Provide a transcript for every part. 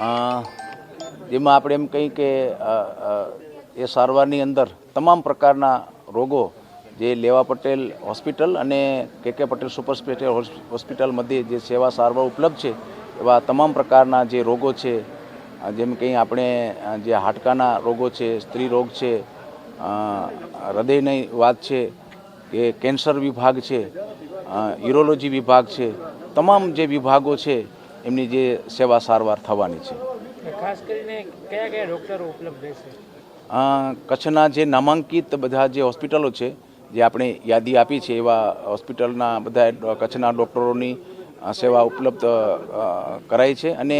જેમાં આપણે એમ કહીએ કે એ સારવારની અંદર તમામ પ્રકારના રોગો જે લેવા પટેલ હોસ્પિટલ અને કે કે પટેલ સુપર સ્પેશિયલ હોસ્પિટલ મધ્યે જે સેવા સારવાર ઉપલબ્ધ છે, એવા તમામ પ્રકારના જે રોગો છે જેમ કે આપણે જે હાડકાના રોગો છે, સ્ત્રી રોગ છે હૃદયની વાત છે કે કેન્સર વિભાગ છે યુરોલોજી વિભાગ છે, તમામ જે વિભાગો છે એમની જે સેવા સારવાર થવાની છે. ખાસ કરીને કયા કયા ડૉક્ટરો ઉપલબ્ધ રહેશે? કચ્છના જે નામાંકિત બધા જે હોસ્પિટલો છે જે આપણે યાદી આપી છે એવા હોસ્પિટલના બધા કચ્છના ડૉક્ટરોની સેવા ઉપલબ્ધ કરાય કરાઈ છે. અને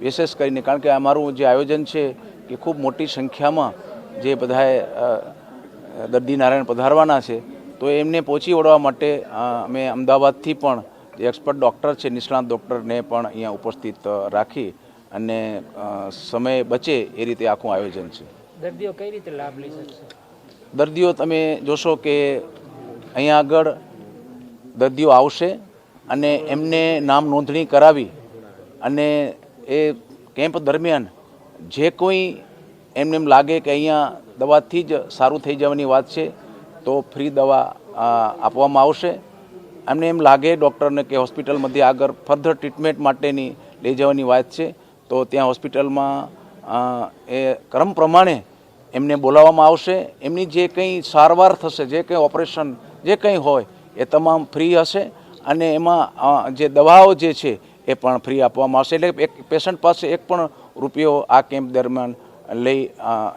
વિશેષ કરીને કારણ કે અમારું જે આયોજન છે કે ખૂબ મોટી સંખ્યામાં જે બધાએ દર્દી નારાયણ પધારવાના છે તો એમને પહોંચી વળવા માટે અમે અમદાવાદથી પણ એક્સપર્ટ ડૉક્ટર છે નિષ્ણાત ડૉક્ટરને પણ અહીંયા ઉપસ્થિત રાખી અને સમય બચે એ રીતે આખું આયોજન છે. દર્દીઓ કઈ રીતે લાભ લઈ શકશે દર્દીઓ તમે જોશો કે અહીંયા આગળ દર્દીઓ આવશે અને એમને નામ નોંધણી કરાવી અને એ કેમ્પ દરમિયાન જે કોઈ એમને એમ લાગે કે અહીંયા દવાથી જ સારું થઈ જવાની વાત છે તો ફ્રી દવા આપવામાં આવશે. એમને એમ લાગે ડૉક્ટરને કે હોસ્પિટલમાંથી આગળ ફર્ધર ટ્રીટમેન્ટ માટેની લઈ જવાની વાત છે. તો ત્યાં હોસ્પિટલમાં એ ક્રમ પ્રમાણે એમને બોલાવવામાં આવશે. એમની જે કંઈ સારવાર થશે, જે કંઈ ઓપરેશન, જે કંઈ હોય, એ તમામ ફ્રી હશે અને એમાં જે દવાઓ જે છે એ પણ ફ્રી આપવામાં આવશે. એટલે એક પેશન્ટ પાસે એક પણ રૂપિયો આ કેમ્પ દરમિયાન લઈ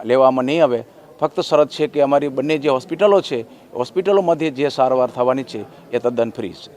લેવામાં નહીં આવે. ફક્ત શરત છે કે અમારી બંને જે હોસ્પિટલો છે હોસ્પિટલો મધ્યે જે સારવાર થવાની છે, એ તદ્દન ફ્રી છે.